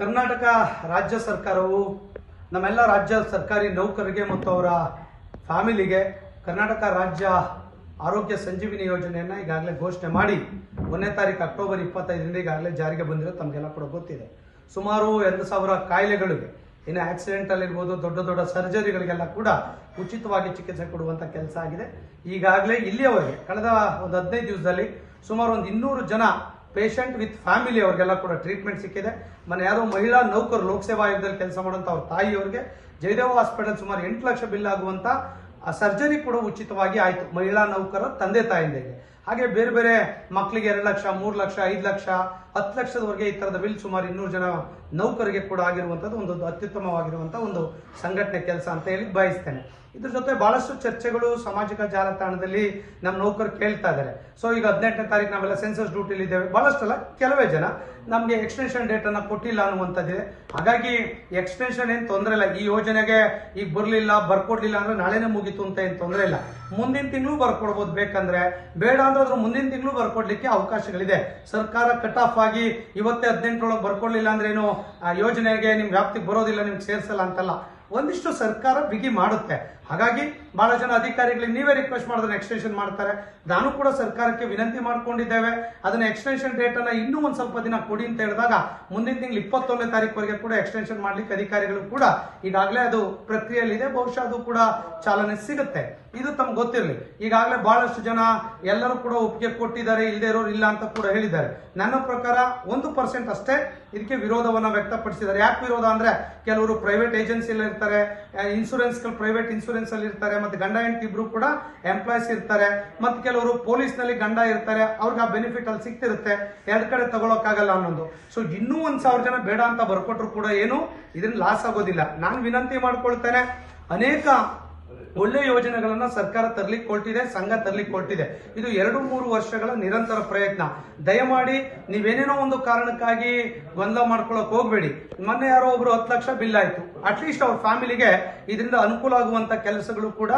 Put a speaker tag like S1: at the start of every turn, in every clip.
S1: ಕರ್ನಾಟಕ ರಾಜ್ಯ ಸರ್ಕಾರವು ನಮ್ಮೆಲ್ಲ ರಾಜ್ಯ ಸರ್ಕಾರಿ ನೌಕರರಿಗೆ ಮತ್ತು ಅವರ ಫ್ಯಾಮಿಲಿಗೆ ಕರ್ನಾಟಕ ರಾಜ್ಯ ಆರೋಗ್ಯ ಸಂಜೀವಿನಿ ಯೋಜನೆಯನ್ನು ಈಗಾಗಲೇ ಘೋಷಣೆ ಮಾಡಿ. ಒಂದನೇ ತಾರೀಕು ಅಕ್ಟೋಬರ್ ಇಪ್ಪತ್ತೈದರಿಂದ ಈಗಾಗಲೇ ಜಾರಿಗೆ ಬಂದಿರೋ ತಮಗೆಲ್ಲ ಕೂಡ ಗೊತ್ತಿದೆ. ಸುಮಾರು ಎರಡು ಸಾವಿರ ಕಾಯಿಲೆಗಳಿಗೆ, ಇನ್ನು ಆಕ್ಸಿಡೆಂಟಲ್ ಇರ್ಬೋದು, ದೊಡ್ಡ ದೊಡ್ಡ ಸರ್ಜರಿಗಳಿಗೆಲ್ಲ ಕೂಡ ಉಚಿತವಾಗಿ ಚಿಕಿತ್ಸೆ ಕೊಡುವಂಥ ಕೆಲಸ ಆಗಿದೆ. ಈಗಾಗಲೇ ಇಲ್ಲಿಯವರೆಗೆ, ಕಳೆದ ಒಂದು ಹದಿನೈದು ದಿವಸದಲ್ಲಿ ಸುಮಾರು ಒಂದು ಇನ್ನೂರು ಜನ ಪೇಷಂಟ್ ವಿತ್ ಫ್ಯಾಮಿಲಿ ಅವ್ರಿಗೆಲ್ಲ ಕೂಡ ಟ್ರೀಟ್ಮೆಂಟ್ ಸಿಕ್ಕಿದೆ. ಮನೆ ಯಾರೋ ಮಹಿಳಾ ನೌಕರು ಲೋಕಸೇವಾ ಆಯೋಗದಲ್ಲಿ ಕೆಲಸ ಮಾಡುವಂಥ ಅವ್ರ ತಾಯಿಯವರಿಗೆ ಜಯದೇವ ಹಾಸ್ಪಿಟಲ್ ಸುಮಾರು ಎಂಟು ಲಕ್ಷ ಬಿಲ್ ಆಗುವಂಥ ಸರ್ಜರಿ ಕೂಡ ಉಚಿತವಾಗಿ ಆಯಿತು. ಮಹಿಳಾ ನೌಕರ ತಂದೆ ತಾಯಿಂದಿಗೆ. ಹಾಗೆ ಬೇರೆ ಬೇರೆ ಮಕ್ಕಳಿಗೆ ಎರಡು ಲಕ್ಷ, ಮೂರು ಲಕ್ಷ, ಐದು ಲಕ್ಷ ಹತ್ತು ಲಕ್ಷದವರೆಗೆ ಈ ಥರದ ಬಿಲ್ ಸುಮಾರು ಇನ್ನೂರು ಜನ ನೌಕರಿಗೆ ಕೂಡ ಆಗಿರುವಂಥದ್ದು ಒಂದು ಅತ್ಯುತ್ತಮವಾಗಿರುವಂಥ ಒಂದು ಸಂಘಟನೆ ಕೆಲಸ ಅಂತ ಹೇಳಿ ಬಯಸ್ತೇನೆ ಇದ್ರ ಜೊತೆ ಬಹಳಷ್ಟು ಚರ್ಚೆಗಳು ಸಾಮಾಜಿಕ ಜಾಲತಾಣದಲ್ಲಿ ನಮ್ಮ ನೌಕರು ಕೇಳ್ತಾ ಇದ್ದಾರೆ. ಸೊ ಈಗ ಹದಿನೆಂಟನೇ ತಾರೀಕು ನಾವೆಲ್ಲ ಸೆನ್ಸಸ್ ಡ್ಯೂಟಿಲಿ ಇದ್ದೇವೆ. ಬಹಳಷ್ಟಲ್ಲ, ಕೆಲವೇ ಜನ. ನಮಗೆ ಎಕ್ಸ್ಟೆನ್ಷನ್ ಡೇಟ್ ಅನ್ನ ಕೊಟ್ಟಿಲ್ಲ ಅನ್ನುವಂಥದ್ದಿದೆ. ಹಾಗಾಗಿ ಎಕ್ಸ್ಟೆನ್ಷನ್ ಏನು ತೊಂದರೆ ಇಲ್ಲ. ಈ ಯೋಜನೆಗೆ ಈಗ ಬರಲಿಲ್ಲ, ಬರ್ಕೊಡ್ಲಿಲ್ಲ ಅಂದ್ರೆ ನಾಳೆನೇ ಮುಗೀತು ಅಂತ ಏನು ತೊಂದರೆ ಇಲ್ಲ. ಮುಂದಿನ ತಿಂಗಳು ಬರ್ಕೊಡ್ಬೋದು. ಬೇಕಂದ್ರೆ ಬೇಡ ಅಂದ್ರೆ ಅದ್ರ ಮುಂದಿನ ತಿಂಗಳು ಬರ್ಕೊಡ್ಲಿಕ್ಕೆ ಅವಕಾಶಗಳಿದೆ. ಸರ್ಕಾರ ಕಟ್ ಆಫ್ ಆಗಿ ಇವತ್ತೇ ಹದಿನೆಂಟರೊಳಗೆ ಬರ್ಕೊಳ್ಳಿಲ್ಲ ಅಂದ್ರೆ ಏನು, ಆ ಯೋಜನೆಗೆ ನಿಮ್ ವ್ಯಾಪ್ತಿಗೆ ಬರೋದಿಲ್ಲ, ನಿಮ್ಗೆ ಸೇರಿಸಲ್ಲ ಅಂತಲ್ಲ. ಒಂದಿಷ್ಟು ಸರ್ಕಾರ ಬಿಗಿ ಮಾಡುತ್ತೆ. ಹಾಗಾಗಿ ಬಹಳ ಜನ ಅಧಿಕಾರಿಗಳಿಗೆ ನೀವೇ ರಿಕ್ವೆಸ್ಟ್ ಮಾಡಿದ್ರೆ ಎಕ್ಸ್ಟೆನ್ಷನ್ ಮಾಡ್ತಾರೆ. ನಾನು ಕೂಡ ಸರ್ಕಾರಕ್ಕೆ ವಿನಂತಿ ಮಾಡ್ಕೊಂಡಿದ್ದೇವೆ. ಅದನ್ನ ಎಕ್ಸ್ಟೆನ್ಷನ್ ಡೇಟ್ ಅನ್ನ ಇನ್ನೂ ಒಂದ್ ಸ್ವಲ್ಪ ದಿನ ಕೊಡಿ ಅಂತ ಹೇಳಿದಾಗ ಮುಂದಿನ ತಿಂಗಳು ಇಪ್ಪತ್ತೊಂದನೇ ತಾರೀಕುವರೆಗೆ ಕೂಡ ಎಕ್ಸ್ಟೆನ್ಷನ್ ಮಾಡ್ಲಿಕ್ಕೆ ಅಧಿಕಾರಿಗಳು ಕೂಡ ಈಗಾಗಲೇ ಅದು ಪ್ರಕ್ರಿಯೆಯಲ್ಲಿದೆ. ಬಹುಶಃ ಅದು ಕೂಡ ಚಾಲನೆ ಸಿಗುತ್ತೆ. ಇದು ತಮ್ಗೆ ಗೊತ್ತಿರಲಿ. ಈಗಾಗಲೇ ಬಹಳಷ್ಟು ಜನ ಎಲ್ಲರೂ ಕೂಡ ಒಪ್ಪಿಗೆ ಕೊಟ್ಟಿದ್ದಾರೆ. ಇಲ್ಲದೆ ಇರೋರು ಇಲ್ಲ ಅಂತ ಕೂಡ ಹೇಳಿದ್ದಾರೆ. ನನ್ನ ಪ್ರಕಾರ ಒಂದು ಪರ್ಸೆಂಟ್ ಅಷ್ಟೇ ಇದಕ್ಕೆ ವಿರೋಧವನ್ನು ವ್ಯಕ್ತಪಡಿಸಿದ್ದಾರೆ. ಯಾಕೆ ವಿರೋಧ ಅಂದ್ರೆ ಕೆಲವರು ಪ್ರೈವೇಟ್ ಏಜೆನ್ಸಿಯಲ್ಲಿ ಇರ್ತಾರೆ. ಇನ್ಸೂರೆನ್ಸ್ ಪ್ರೈವೇಟ್ ಇನ್ಸೂರೆನ್ಸ್ ಅಲ್ಲಿ ಇರ್ತಾರೆ, ಮತ್ತೆ ಗಂಡ ಹೆಂಡತಿ ಇಬ್ರು ಕೂಡ ಎಂಪ್ಲಾಯ್ಸ್ ಇರ್ತಾರೆ, ಮತ್ತೆ ಕೆಲವರು ಪೊಲೀಸ್ನಲ್ಲಿ ಗಂಡ ಇರ್ತಾರೆ, ಅವ್ರಿಗೆ ಆ ಬೆನಿಫಿಟ್ ಅಲ್ಲಿ ಸಿಗ್ತಿರುತ್ತೆ. ಎರಡ್ ಕಡೆ ತಗೊಳಕ್ಕಾಗಲ್ಲ ಅನ್ನೋದು. ಸೊ ಇನ್ನೂ ಒಂದ್ ಸಾವಿರ ಜನ ಬೇಡ ಅಂತ ಬರ್ಕೊಟ್ರು ಕೂಡ ಏನು ಇದನ್ನ ಲಾಸ್ ಆಗೋದಿಲ್ಲ. ನಾನು ವಿನಂತಿ ಮಾಡ್ಕೊಳ್ತೇನೆ, ಅನೇಕ ಒಳ್ಳೆ ಯೋಜನೆಗಳನ್ನ ಸರ್ಕಾರ ತರ್ಲಿಕ್ಕೆ ಕೊಟ್ಟಿದೆ ಸಂಘ ತರ್ಲಿಕ್ಕೆ ಕೊಟ್ಟಿದೆ ಇದು ಎರಡು ಮೂರು ವರ್ಷಗಳ ನಿರಂತರ ಪ್ರಯತ್ನ. ದಯಮಾಡಿ ನೀವೇನೇನೋ ಒಂದು ಕಾರಣಕ್ಕಾಗಿ ಗೊಂದಲ ಮಾಡ್ಕೊಳಕ್ ಹೋಗ್ಬೇಡಿ. ಮೊನ್ನೆ ಯಾರೋ ಒಬ್ರು ಹತ್ತು ಲಕ್ಷ ಬಿಲ್ ಆಯ್ತು. ಅಟ್ಲೀಸ್ಟ್ ಅವ್ರ ಫ್ಯಾಮಿಲಿಗೆ ಇದರಿಂದ ಅನುಕೂಲ ಆಗುವಂತ ಕೆಲಸಗಳು ಕೂಡ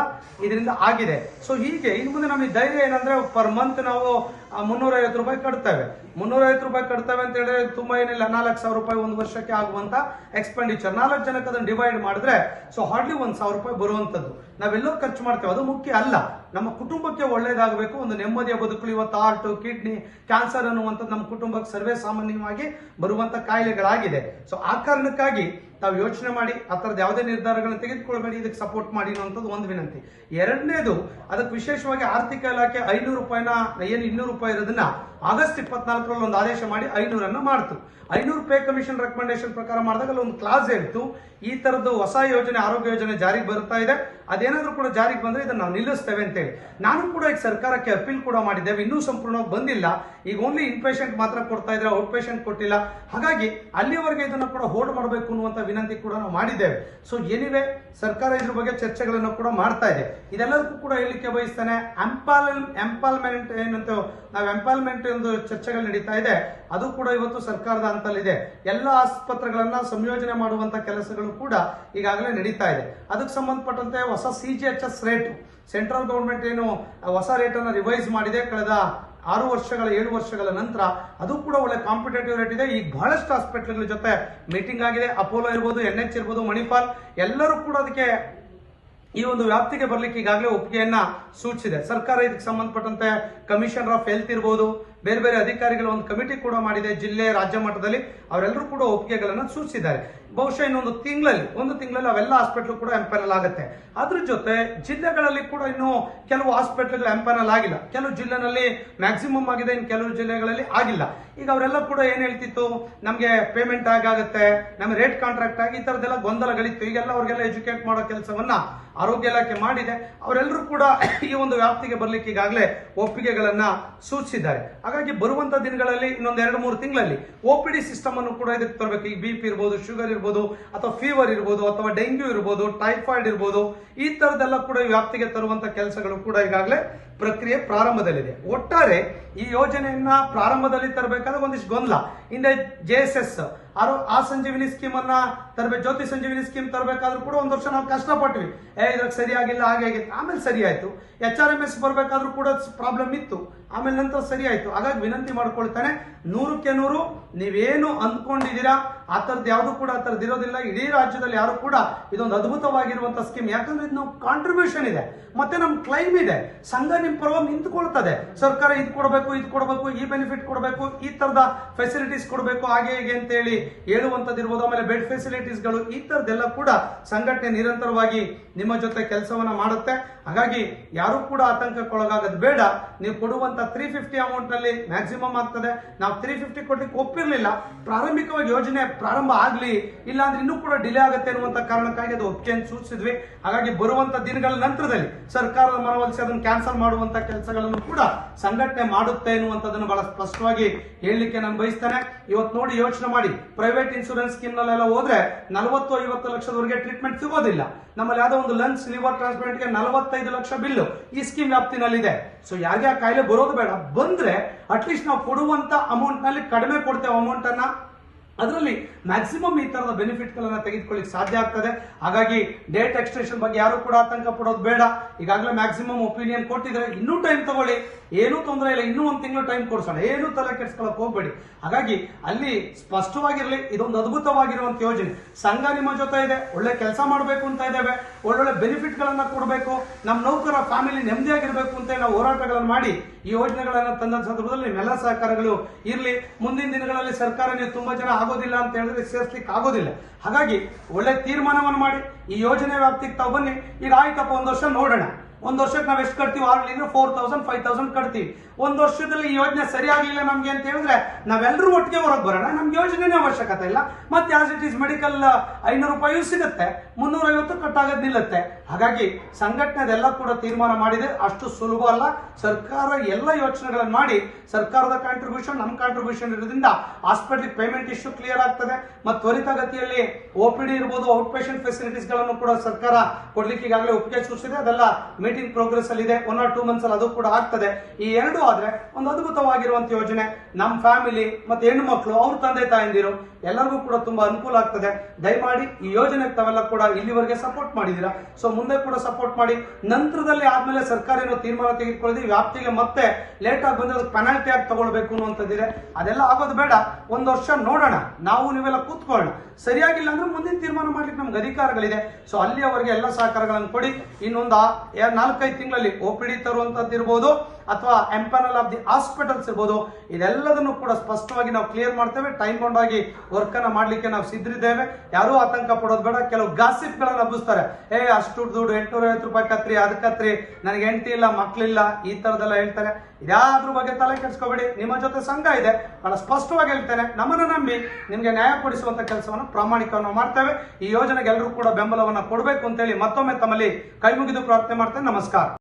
S1: ಇದರಿಂದ ಆಗಿದೆ. ಸೊ ಹೀಗೆ ಇನ್ನು ಮುಂದೆ ನಮಗೆ ಧೈರ್ಯ ಏನಂದ್ರೆ ಪರ್ ಮಂತ್ ನಾವು ಮುನ್ನೂರ ಐವತ್ತು ರೂಪಾಯಿ ಕಟ್ತೇವೆ. ಮುನ್ನೂರೈವತ್ತು ರೂಪಾಯಿ ಕಟ್ತೇವೆ ಅಂತ ಹೇಳಿದ್ರೆ ತುಂಬಾ ಏನಿಲ್ಲ, ನಾಲ್ಕು ಸಾವಿರ ರೂಪಾಯಿ ಒಂದು ವರ್ಷಕ್ಕೆ ಆಗುವಂತ ಎಕ್ಸ್ಪೆಂಡಿಚರ್ ನಾಲ್ಕು ಜನಕ್ಕೆ ಅದನ್ನ ಡಿವೈಡ್ ಮಾಡಿದ್ರೆ ಸೊ ಹಾರ್ಡ್ಲಿ ಒಂದು ಸಾವಿರ ರೂಪಾಯಿ ಬರುವಂತದ್ದು. ನಾವೆಲ್ಲೋ ಖರ್ಚು ಮಾಡ್ತೇವೆ. ಅದು ಮುಖ್ಯ ಅಲ್ಲ. ನಮ್ಮ ಕುಟುಂಬಕ್ಕೆ ಒಳ್ಳೇದಾಗಬೇಕು. ಒಂದು ನೆಮ್ಮದಿಯ ಬದುಕಲು ಇವತ್ತು ಹಾರ್ಟ್ ಕಿಡ್ನಿ ಕ್ಯಾನ್ಸರ್ ಅನ್ನುವಂಥದ್ದು ನಮ್ಮ ಕುಟುಂಬಕ್ಕೆ ಸರ್ವೇ ಸಾಮಾನ್ಯವಾಗಿ ಬರುವಂತ ಕಾಯಿಲೆಗಳಾಗಿದೆ. ಸೊ ಆ ಕಾರಣಕ್ಕಾಗಿ ತಾವು ಯೋಚನೆ ಮಾಡಿ, ಆ ಥರದ್ದು ಯಾವುದೇ ನಿರ್ಧಾರಗಳನ್ನ ತೆಗೆದುಕೊಳ್ಬೇಡಿ. ಇದಕ್ಕೆ ಸಪೋರ್ಟ್ ಮಾಡಿ ಅನ್ನುವಂಥದ್ದು ಒಂದು ವಿನಂತಿ. ಎರಡನೇದು, ಅದಕ್ಕೆ ವಿಶೇಷವಾಗಿ ಆರ್ಥಿಕ ಇಲಾಖೆ ಐನೂರು ರೂಪಾಯಿನ, ಏನು ಇನ್ನೂರು ರೂಪಾಯಿ ಇರೋದನ್ನ ಆಗಸ್ಟ್ ಇಪ್ಪತ್ನಾಲ್ಕರಲ್ಲಿ ಒಂದು ಆದೇಶ ಮಾಡಿ ಐನೂರನ್ನು ಮಾಡ್ತು. ಐನೂರು ಪೇ ಕಮಿಷನ್ ರೆಕಮೆಂಡೇಶನ್ ಪ್ರಕಾರ ಮಾಡಿದಾಗ ಅಲ್ಲಿ ಒಂದು ಕ್ಲಾಸ್ ಹೇಳ್ತು, ಈ ತರದ್ದು ಹೊಸ ಯೋಜನೆ, ಆರೋಗ್ಯ ಯೋಜನೆ ಜಾರಿಗೆ ಬರ್ತಾ ಇದೆ. ಅದೇನಾದ್ರೂ ಕೂಡ ಜಾರಿಗೆ ಬಂದ್ರೆ ಇದನ್ನ ನಾವು ನಿಲ್ಲಿಸ್ತೇವೆ ಅಂತೇಳಿ. ನಾನು ಕೂಡ ಈಗ ಸರ್ಕಾರಕ್ಕೆ ಅಪೀಲ್ ಕೂಡ ಮಾಡಿದ್ದೇವೆ. ಇನ್ನೂ ಸಂಪೂರ್ಣವಾಗಿ ಬಂದಿಲ್ಲ. ಈಗ ಓನ್ಲಿ ಇನ್ ಪೇಷಂಟ್ ಮಾತ್ರ ಕೊಡ್ತಾ ಇದ್ರೆ ಔಟ್ ಪೇಷಂಟ್ ಕೊಟ್ಟಿಲ್ಲ. ಹಾಗಾಗಿ ಅಲ್ಲಿವರೆಗೆ ಇದನ್ನು ಕೂಡ ಹೋಲ್ಡ್ ಮಾಡಬೇಕು ಅನ್ನುವಂತ ವಿನಂತಿ ಕೂಡ ನಾವು ಮಾಡಿದ್ದೇವೆ. ಸೊ ಎನಿವೆ ಸರ್ಕಾರ ಇದ್ರ ಬಗ್ಗೆ ಚರ್ಚೆಗಳನ್ನು ಕೂಡ ಮಾಡ್ತಾ ಇದೆ. ಇದೆಲ್ಲದಕ್ಕೂ ಕೂಡ ಹೇಳಲಿಕ್ಕೆ ಬಯಸ್ತಾನೆ ಎಂಪಾಲ್ ಎಂಪಾಲ್ಮೆಂಟ್ ಏನಂತ ನಾವು ಎಂಪಾಲ್ಮೆಂಟ್ ಒಂದು ಚರ್ಚೆಗಳು ನಡೀತಾ ಇದೆ. ಅದು ಕೂಡ ಇವತ್ತು ಸರ್ಕಾರದ ಹಂತಲ್ಲಿದೆ. ಎಲ್ಲ ಆಸ್ಪತ್ರೆಗಳನ್ನ ಸಂಯೋಜನೆ ಮಾಡುವಂತ ಕೆಲಸಗಳು ಕೂಡ ಈಗಾಗಲೇ ನಡೀತಾ ಇದೆ. ಅದಕ್ಕೆ ಸಂಬಂಧಪಟ್ಟಂತೆ ಹೊಸ C G H S rate, central government ಏನು ಹೊಸ ರೇಟ್ ಅನ್ನ ರಿವೈಸ್ ಮಾಡಿದೆ ಕಳೆದ ಆರು ವರ್ಷಗಳ, ಏಳು ವರ್ಷಗಳ ನಂತರ. ಅದು ಕೂಡ ಒಳ್ಳೆ ಕಾಂಪಿಟೇಟಿವ್ ರೇಟ್ ಇದೆ. ಈಗ ಬಹಳಷ್ಟು ಹಾಸ್ಪಿಟಲ್ಗಳ ಜೊತೆ ಮೀಟಿಂಗ್ ಆಗಿದೆ. ಅಪೋಲೋ ಇರ್ಬೋದು, ಎನ್ ಎಚ್ ಇರ್ಬೋದು, ಮಣಿಪಾಲ್. ಎಲ್ಲರೂ ಕೂಡ ಅದಕ್ಕೆ ಈ ಒಂದು ವ್ಯಾಪ್ತಿಗೆ ಬರಲಿಕ್ಕೆ ಈಗಾಗಲೇ ಒಪ್ಪಿಗೆಯನ್ನ ಸೂಚಿಸಿದೆ. ಸರ್ಕಾರ ಇದಕ್ಕೆ ಸಂಬಂಧಪಟ್ಟಂತೆ ಕಮಿಷನರ್ ಆಫ್ ಹೆಲ್ತ್ ಇರ್ಬೋದು ಬೇರೆ ಬೇರೆ ಅಧಿಕಾರಿಗಳ ಒಂದು ಕಮಿಟಿ ಕೂಡ ಮಾಡಿದೆ ಜಿಲ್ಲೆ, ರಾಜ್ಯ ಮಟ್ಟದಲ್ಲಿ. ಅವರೆಲ್ಲರೂ ಕೂಡ ಒಪ್ಪಿಗೆಗಳನ್ನು ಸೂಚಿಸಿದ್ದಾರೆ. ಬಹುಶಃ ಇನ್ನೊಂದು ತಿಂಗಳಲ್ಲಿ, ಒಂದು ತಿಂಗಳಲ್ಲಿ ಅವೆಲ್ಲ ಹಾಸ್ಪಿಟಲ್ ಕೂಡ ಎಂಪೆನಲ್ ಆಗುತ್ತೆ. ಅದ್ರ ಜೊತೆ ಜಿಲ್ಲೆಗಳಲ್ಲಿ ಕೂಡ ಇನ್ನು ಕೆಲವು ಹಾಸ್ಪಿಟ್ಲ್ಗಳು ಎಂಪೈನಲ್ ಆಗಿಲ್ಲ. ಕೆಲವು ಜಿಲ್ಲೆನಲ್ಲಿ ಮ್ಯಾಕ್ಸಿಮಮ್ ಆಗಿದೆ, ಇನ್ನು ಕೆಲವು ಜಿಲ್ಲೆಗಳಲ್ಲಿ ಆಗಿಲ್ಲ. ಈಗ ಅವರೆಲ್ಲ ಕೂಡ ಏನ್ ಹೇಳ್ತಿತ್ತು? ನಮಗೆ ಪೇಮೆಂಟ್ ಆಗಾಗುತ್ತೆ, ನಮಗೆ ರೇಟ್ ಕಾಂಟ್ರಾಕ್ಟ್ ಆಗಿ ಈ ತರದೆಲ್ಲ ಗೊಂದಲಗಳಿತ್ತು. ಈಗೆಲ್ಲ ಅವ್ರಿಗೆಲ್ಲ ಎಜುಕೇಟ್ ಮಾಡೋ ಕೆಲಸವನ್ನ ಆರೋಗ್ಯ ಇಲಾಖೆ ಮಾಡಿದೆ. ಅವರೆಲ್ಲರೂ ಕೂಡ ಈ ಒಂದು ವ್ಯಾಪ್ತಿಗೆ ಬರ್ಲಿಕ್ಕೆ ಈಗಾಗಲೇ ಒಪ್ಪಿಗೆಗಳನ್ನ ಸೂಚಿಸಿದ್ದಾರೆ. ಹಾಗಾಗಿ ಬರುವಂತ ದಿನಗಳಲ್ಲಿ ಇನ್ನೊಂದು ಎರಡು ಮೂರು ತಿಂಗಳಲ್ಲಿ ಒ ಪಿ ಡಿ ಸಿಸ್ಟಮ್ ಅನ್ನು ಕೂಡ ಇದಕ್ಕೆ ತರಬೇಕು. ಈ ಬಿ ಪಿ ಇರ್ಬೋದು ಶುಗರ್ ಇರ್ಬೋದು, ಅಥವಾ ಫೀವರ್ ಇರ್ಬೋದು, ಅಥವಾ ಡೆಂಗ್ಯೂ ಇರ್ಬೋದು ಟೈಫಾಯ್ಡ್ ಇರ್ಬೋದು, ಈ ತರದೆಲ್ಲ ಕೂಡ ವ್ಯಾಪ್ತಿಗೆ ತರುವಂತ ಕೆಲಸಗಳು ಕೂಡ ಈಗಾಗಲೇ ಪ್ರಕ್ರಿಯೆ ಪ್ರಾರಂಭದಲ್ಲಿದೆ. ಒಟ್ಟಾರೆ ಈ ಯೋಜನೆಯನ್ನ ಪ್ರಾರಂಭದಲ್ಲಿ ತರಬೇಕಾದ್ರೆ ಒಂದಿಷ್ಟು ಗೊಂದಲ. ಹಿಂದೆ ಜೆ ಎಸ್ ಎಸ್ ಆರೋ ಆ ಸಂಜೀವಿನಿ ಸ್ಕೀಮ್ ಅನ್ನ ತರಬೇಕು ಜ್ಯೋತಿ ಸಂಜೀವಿನಿ ಸ್ಕೀಮ್ ತರಬೇಕಾದ್ರೂ ಕೂಡ ಒಂದು ವರ್ಷ ನಾವು ಕಷ್ಟಪಟ್ವಿ. ಏ, ಇದ್ರಾಗ ಸರಿಯಾಗಿಲ್ಲ ಹಾಗೆ ಆಗಿತ್ತು ಆಮೇಲೆ ಸರಿ ಎಚ್ ಆರ್ ಎಂ ಎಸ್ ಬರಬೇಕಾದ್ರೂ ಕೂಡ ಪ್ರಾಬ್ಲಮ್ ಇತ್ತು. ಆಮೇಲೆ ನಂತರ ಸರಿ ಹಾಗಾಗಿ ವಿನಂತಿ ಮಾಡ್ಕೊಳ್ತಾನೆ. ನೂರಕ್ಕೆ ನೂರು, ನೀವೇನು ಅಂದ್ಕೊಂಡಿದ್ದೀರಾ ಆ ಥರದ್ದು ಯಾವುದು ಕೂಡ ಆ ಥರದ್ದು ಇರೋದಿಲ್ಲ. ಇಡೀ ರಾಜ್ಯದಲ್ಲಿ ಯಾರು ಕೂಡ ಇದೊಂದು ಅದ್ಭುತವಾಗಿರುವಂಥ ಸ್ಕೀಮ್ ಯಾಕಂದ್ರೆ ಇದು ನಾವು ಕಾಂಟ್ರಿಬ್ಯೂಷನ್ ಇದೆ. ಮತ್ತೆ ನಮ್ಮ ಕ್ಲೈಮ್ ಇದೆ. ಸಂಘ ನಿಮ್ಮ ಪರವಾಗಿ ನಿಂತ್ಕೊಳ್ತದೆ. ಸರ್ಕಾರ ಇದು ಕೊಡಬೇಕು ಇದು ಕೊಡಬೇಕು, ಈ ಬೆನಿಫಿಟ್ ಕೊಡಬೇಕು, ಈ ಥರದ ಫೆಸಿಲಿಟೀಸ್ ಕೊಡಬೇಕು, ಹಾಗೆ ಹೇಗೆ ಅಂತ ಹೇಳಿ ಹೇಳುವಂತದ್ದು ಇರ್ಬೋದು. ಆಮೇಲೆ ಬೆಡ್ ಫೆಸಿಲಿಟೀಸ್ಗಳು ಈ ಥರದ್ದೆಲ್ಲ ಕೂಡ ಸಂಘಟನೆ ನಿರಂತರವಾಗಿ ನಿಮ್ಮ ಜೊತೆ ಕೆಲಸವನ್ನು ಮಾಡುತ್ತೆ. ಹಾಗಾಗಿ ಯಾರು ಕೂಡ ಆತಂಕಕ್ಕೊಳಗಾಗೋದು ಬೇಡ. ನೀವು ಕೊಡುವಂತ ತ್ರೀ ಫಿಫ್ಟಿ ಅಮೌಂಟ್ನಲ್ಲಿ ಮ್ಯಾಕ್ಸಿಮಮ್ ಆಗ್ತದೆ. ನಾವು ತ್ರೀ ಫಿಫ್ಟಿ ಕೊಡ್ಲಿಕ್ಕೆ ಒಪ್ಪಿರಲಿಲ್ಲ. ಪ್ರಾರಂಭಿಕವಾಗಿ ಯೋಜನೆ ಪ್ರಾರಂಭ ಆಗ್ಲಿ ಇಲ್ಲ ಅಂದ್ರೆ ಇನ್ನೂ ಕೂಡ ಡಿಲೇ ಆಗುತ್ತೆ ಅನ್ನುವಂತ ಕಾರಣಕ್ಕಾಗಿ ಅದು ಒಪ್ಪಿಗೆಯನ್ನು ಸೂಚಿಸಿದ್ವಿ. ಹಾಗಾಗಿ ಬರುವಂತ ದಿನಗಳ ನಂತರದಲ್ಲಿ ಸರ್ಕಾರದ ಮನವೊಲಿಸಿ ಅದನ್ನು ಕ್ಯಾನ್ಸಲ್ ಮಾಡುವಂತ ಕೆಲಸಗಳನ್ನು ಕೂಡ ಸಂಘಟನೆ ಮಾಡುತ್ತೆ ಎನ್ನುವಂಥದ್ದನ್ನು ಬಹಳ ಸ್ಪಷ್ಟವಾಗಿ ಹೇಳಲಿಕ್ಕೆ ನಾನು ಬಯಸ್ತೇನೆ. ಇವತ್ತು ನೋಡಿ, ಯೋಚನೆ ಮಾಡಿ. ಪ್ರೈವೇಟ್ ಇನ್ಶೂರೆನ್ಸ್ ಸ್ಕೀಮ್ ನಲ್ಲೆಲ್ಲ ಹೋದ್ರೆ ನಲವತ್ತು, ಐವತ್ತು ಲಕ್ಷದವರೆಗೆ ಟ್ರೀಟ್ಮೆಂಟ್ ಸಿಗೋದಿಲ್ಲ. ನಮ್ಮಲ್ಲಿ ಯಾವುದೋ ಒಂದು ಲಂಗ್ಸ್ ಲಿವರ್ ಟ್ರಾನ್ಸ್ಪ್ಲಾಂಟ್ಗೆ ನಲವತ್ತೈದು ಲಕ್ಷ ಬಿಲ್ಲು ಈ ಸ್ಕೀಮ್ ವ್ಯಾಪ್ತಿನಲ್ಲಿದೆ. ಸೊ ಯಾರಿಗೆ ಆ ಕಾಯಿಲೆ ಬರೋದು ಬೇಡ. ಬಂದ್ರೆ ಅಟ್ಲೀಸ್ಟ್ ನಾವು ಕೊಡುವಂತ ಅಮೌಂಟ್ನಲ್ಲಿ ಕಡಿಮೆ ಕೊಡ್ತೇವೆ ಅಮೌಂಟ್ ಅನ್ನ. ಅದರಲ್ಲಿ ಮ್ಯಾಕ್ಸಿಮಮ್ ಈ ತರದ ಬೆನಿಫಿಟ್ ಗಳನ್ನ ತೆಗೆದುಕೊಳ್ಳಿಕ್ಕೆ ಸಾಧ್ಯ ಆಗ್ತದೆ. ಹಾಗಾಗಿ ಡೇಟ್ ಎಕ್ಸ್ಟೆನ್ಷನ್ ಬಗ್ಗೆ ಯಾರು ಕೂಡ ಆತಂಕ ಪಡೋದು ಬೇಡ. ಈಗಾಗಲೇ ಮ್ಯಾಕ್ಸಿಮಮ್ ಒಪಿನಿಯನ್ ಕೊಟ್ಟಿದ್ರೆ ಇನ್ನೂ ಟೈಮ್ ತಗೊಳ್ಳಿ. ಏನೂ ತೊಂದರೆ ಇಲ್ಲ, ಇನ್ನೂ ಒಂದು ತಿಂಗಳು ಟೈಮ್ ಕೊಡ್ಸೋಣ. ಏನೂ ತಲೆ ಕೆಡ್ಸ್ಕೊಳಕ್ ಹೋಗ್ಬೇಡಿ. ಹಾಗಾಗಿ ಅಲ್ಲಿ ಸ್ಪಷ್ಟವಾಗಿರಲಿ, ಇದೊಂದು ಅದ್ಭುತವಾಗಿರುವಂತ ಯೋಜನೆ. ಸಂಘ ನಿಮ್ಮ ಜೊತೆ ಇದೆ, ಒಳ್ಳೆ ಕೆಲಸ ಮಾಡಬೇಕು ಅಂತ ಇದ್ದೇವೆ. ಒಳ್ಳೊಳ್ಳೆ ಬೆನಿಫಿಟ್ ಗಳನ್ನ ಕೊಡಬೇಕು. ನಮ್ಮ ನೌಕರ ಫ್ಯಾಮಿಲಿ ನೆಮ್ಮದಿಯಾಗಿರ್ಬೇಕು ಅಂತ ನಾವು ಹೋರಾಟಗಳನ್ನು ಮಾಡಿ ಈ ಯೋಜನೆಗಳನ್ನ ತಂದ ಸಂದರ್ಭದಲ್ಲಿ ನಿಮ್ಮೆಲ್ಲ ಸಹಕಾರಗಳು ಇರಲಿ. ಮುಂದಿನ ದಿನಗಳಲ್ಲಿ ಸರ್ಕಾರ ನೀವು ತುಂಬಾ ಜನ ಆಗೋದಿಲ್ಲ ಅಂತ ಹೇಳಿದ್ರೆ ಸೇರಿಸ್ಲಿಕ್ಕೆ ಆಗೋದಿಲ್ಲ. ಹಾಗಾಗಿ ಒಳ್ಳೆ ತೀರ್ಮಾನವನ್ನು ಮಾಡಿ, ಈ ಯೋಜನೆ ವ್ಯಾಪ್ತಿಗೆ ತಾವು ಬನ್ನಿ. ಈಗ ಆಯ್ತಪ್ಪ, ಒಂದು ವರ್ಷ ನೋಡೋಣ. ಒಂದು ವರ್ಷಕ್ಕೆ ನಾವು ಎಷ್ಟು ಕಟ್ತೀವಿ? ಆಗಲಿ ಅಂದ್ರೆ ಫೋರ್ ತೌಸಂಡ್ ಫೈವ್ ತೌಸಂಡ್ ಕಟ್ತೀವಿ. ಒಂದು ವರ್ಷದಲ್ಲಿ ಈ ಯೋಜನೆ ಸರಿಯಾಗಿಲ್ಲ ನಮ್ಗೆ ಅಂತ ಹೇಳಿದ್ರೆ ನಾವೆಲ್ಲರೂ ಒಟ್ಟಿಗೆ ಹೊರಗೆ ಬರೋಣ. ನಮ್ಗೆ ಯೋಜನೆನೇ ಅವಶ್ಯಕತೆ ಇಲ್ಲ. ಮತ್ತೆ ಆಸ್ ಇಟ್ ಈಸ್ ಮೆಡಿಕಲ್ ಐನೂರು ರೂಪಾಯಿಯೂ ಸಿಗುತ್ತೆ. ಮುನ್ನೂರ ಐವತ್ತು ಕಟ್ಟಾಗದ್ ನಿಲ್ಲುತ್ತೆ. ಹಾಗಾಗಿ ಸಂಘಟನೆ ಅದೆಲ್ಲ ಕೂಡ ತೀರ್ಮಾನ ಮಾಡಿದೆ. ಅಷ್ಟು ಸುಲಭ ಅಲ್ಲ. ಸರ್ಕಾರ ಎಲ್ಲ ಯೋಚನೆಗಳನ್ನು ಮಾಡಿ ಸರ್ಕಾರದ ಕಾಂಟ್ರಿಬ್ಯೂಷನ್ ನಮ್ಮ ಕಾಂಟ್ರಿಬ್ಯೂಷನ್ ಇರೋದ್ರಿಂದ ಹಾಸ್ಪಿಟಲ್ ಪೇಮೆಂಟ್ ಇಶ್ಯೂ ಕ್ಲಿಯರ್ ಆಗ್ತದೆ. ಮತ್ತು ತ್ವರಿತಗತಿಯಲ್ಲಿ ಒ ಪಿ ಡಿ ಇರ್ಬೋದು ಔಟ್ ಪೇಷಂಟ್ ಫೆಸಿಲಿಟೀಸ್ಗಳನ್ನು ಕೂಡ ಸರ್ಕಾರ ಕೊಡ್ಲಿಕ್ಕೆ ಈಗಾಗಲೇ ಒಪ್ಪಿಗೆ ಸೂಚಿಸಿದೆ. ಅದೆಲ್ಲ ಮೀಟಿಂಗ್ ಪ್ರೋಗ್ರೆಸ್ ಅಲ್ಲಿ ಇದೆ. ಒನ್ ಆರ್ ಟೂ ಮಂತ್ಸ್ ಅಲ್ಲಿ ಅದು ಕೂಡ ಆಗ್ತದೆ. ಈ ಎರಡು ಆದ್ರೆ ಒಂದು ಅದ್ಭುತವಾಗಿರುವಂತ ಯೋಜನೆ. ನಮ್ಮ ಫ್ಯಾಮಿಲಿ ಮತ್ತೆ ಹೆಣ್ಣು ಮಕ್ಕಳು ಅವ್ರ ತಂದೆ ತಾಯಂದಿರು ಎಲ್ಲರಿಗೂ ಕೂಡ ತುಂಬಾ ಅನುಕೂಲ ಆಗ್ತದೆ. ದಯಮಾಡಿ ಈ ಯೋಜನೆ ತಾವೆಲ್ಲ ಕೂಡ ಇಲ್ಲಿವರೆಗೆ ಸಪೋರ್ಟ್ ಮಾಡಿದೀರಾ ಸೊ ಮುಂದೆ ಕೂಡ ಸಪೋರ್ಟ್ ಮಾಡಿ. ನಂತರದಲ್ಲಿ ಆದ್ಮೇಲೆ ಸರ್ಕಾರ ಏನೋ ತೀರ್ಮಾನ ತೆಗೆದುಕೊಳ್ಳಿ ವ್ಯಾಪ್ತಿಗೆ ಮತ್ತೆ ಲೇಟ್ ಆಗಿ ಬಂದ್ರೆ ಪೆನಾಲ್ಟಿ ಆಗಿ ತಗೊಳ್ಬೇಕು ಅನ್ನುವಂಥದ್ದಿದೆ. ಅದೆಲ್ಲ ಆಗೋದು ಬೇಡ. ಒಂದು ವರ್ಷ ನೋಡೋಣ. ನಾವು ನೀವೆಲ್ಲ ಕೂತ್ಕೊಳ್ಳೋಣ. ಸರಿಯಾಗಿಲ್ಲ ಅಂದ್ರೆ ಮುಂದಿನ ತೀರ್ಮಾನ ಮಾಡ್ಲಿಕ್ಕೆ ನಮ್ಗೆ ಅಧಿಕಾರಗಳಿದೆ. ಸೊ ಅಲ್ಲಿಯವರೆಗೆ ಎಲ್ಲ ಸಹಕಾರಗಳನ್ನು ಕೊಡಿ. ಇನ್ನೊಂದು ನಾಲ್ಕೈದು ತಿಂಗಳಲ್ಲಿ ಒ ಪಿ ಡಿ ತರುವಂತದ್ದು ಇರ್ಬೋದು ಅಥವಾ ಎಂಪನಲ್ ಆಫ್ ದಿ ಹಾಸ್ಪಿಟಲ್ಸ್ ಇರ್ಬೋದು. ಇದೆಲ್ಲದನ್ನು ಕೂಡ ಸ್ಪಷ್ಟವಾಗಿ ನಾವು ಕ್ಲಿಯರ್ ಮಾಡ್ತೇವೆ. ಟೈಮ್ ಬೌಂಡಾಗಿ ವರ್ಕ್ ಅನ್ನ ಮಾಡ್ಲಿಕ್ಕೆ ನಾವು ಸಿದ್ಧರಿದ್ದೇವೆ. ಯಾರೂ ಆತಂಕ ಪಡೋದು ಬೇಡ. ಕೆಲವು ಗಾಸಿಪ್ ಗಳನ್ನ ಹಬ್ಬಿಸ್ತಾರೆ ಏ, ಅಷ್ಟು ದುಡ್ಡು ಎಂಟುನೂರ ಐವತ್ತು ರೂಪಾಯಿ ಕತ್ರಿ, ಅದ್ ಕತ್ರಿ. ನನಗೆ ಹೆಂಡತಿ ಇಲ್ಲ ಮಕ್ಕಳಿಲ್ಲ ಈ ತರದೆಲ್ಲ ಹೇಳ್ತಾರೆ. ಇದ್ಯಾದ್ರ ಬಗ್ಗೆ ತಲೆ ಕೆಡಿಸ್ಕೋಬೇಡಿ. ನಿಮ್ಮ ಜೊತೆ ಸಂಘ ಇದೆ. ಬಹಳ ಸ್ಪಷ್ಟವಾಗಿ ಹೇಳ್ತೇನೆ. ನಮ್ಮನ್ನು ನಂಬಿ ನಿಮ್ಗೆ ನ್ಯಾಯ ಕೊಡಿಸುವಂತ ಕೆಲಸವನ್ನು ಪ್ರಾಮಾಣಿಕವನ್ನು ಮಾಡ್ತೇವೆ. ಈ ಯೋಜನೆಗೆ ಎಲ್ಲರೂ ಕೂಡ ಬೆಂಬಲವನ್ನ ಕೊಡಬೇಕು ಅಂತೇಳಿ ಮತ್ತೊಮ್ಮೆ ತಮ್ಮಲ್ಲಿ ಕೈ ಮುಗಿದು ಪ್ರಾರ್ಥನೆ ಮಾಡ್ತೇನೆ. ನಮಸ್ಕಾರ.